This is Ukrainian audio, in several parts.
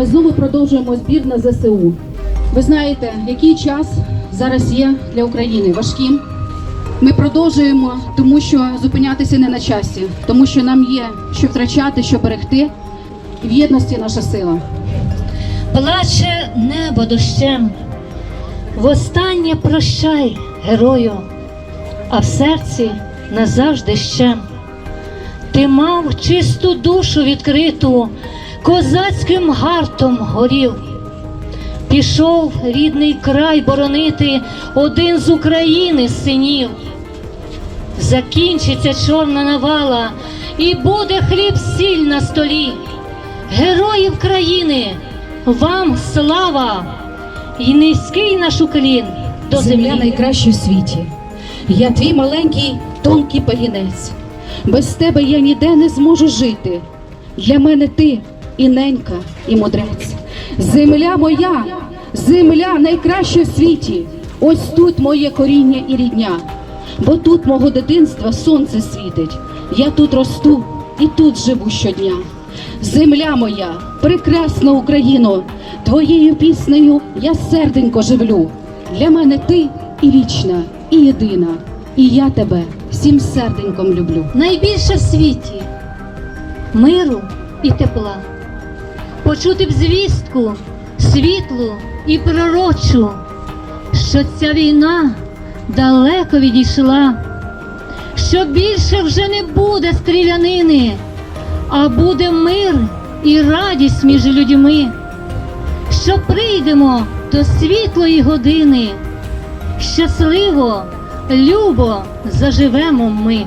Ми знову продовжуємо збір на ЗСУ. Ви знаєте, який час зараз є для України важким. Ми продовжуємо, тому що зупинятися не на часі, тому що нам є що втрачати, що берегти. І в єдності наша сила. Плаче небо дощем, востаннє прощай, герою, а в серці назавжди щем. Ти мав чисту душу відкриту, козацьким гартом горів. Пішов рідний край боронити один з України синів. Закінчиться чорна навала, і буде хліб сіль на столі. Героїв країни, вам слава! І низький наш уклін до Земля землі. найкраща в світі. Я твій маленький тонкий пагінець. Без тебе я ніде не зможу жити. Для мене ти і ненька, і мудрець. Земля моя, земля найкраща в світі. Ось тут моє коріння і рідня. Бо тут мого дитинства сонце світить. Я тут росту і тут живу щодня. Земля моя, прекрасна Україно, твоєю піснею я серденько живлю. Для мене ти і вічна, і єдина, і я тебе всім серденьком люблю. найбільше в світі миру і тепла. Почути б звістку, світлу і пророчу, що ця війна далеко відійшла, що більше вже не буде стрілянини, а буде мир і радість між людьми, що прийдемо до світлої години, щасливо, любо заживемо ми.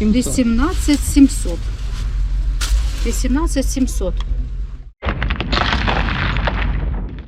18, 700. 18 700.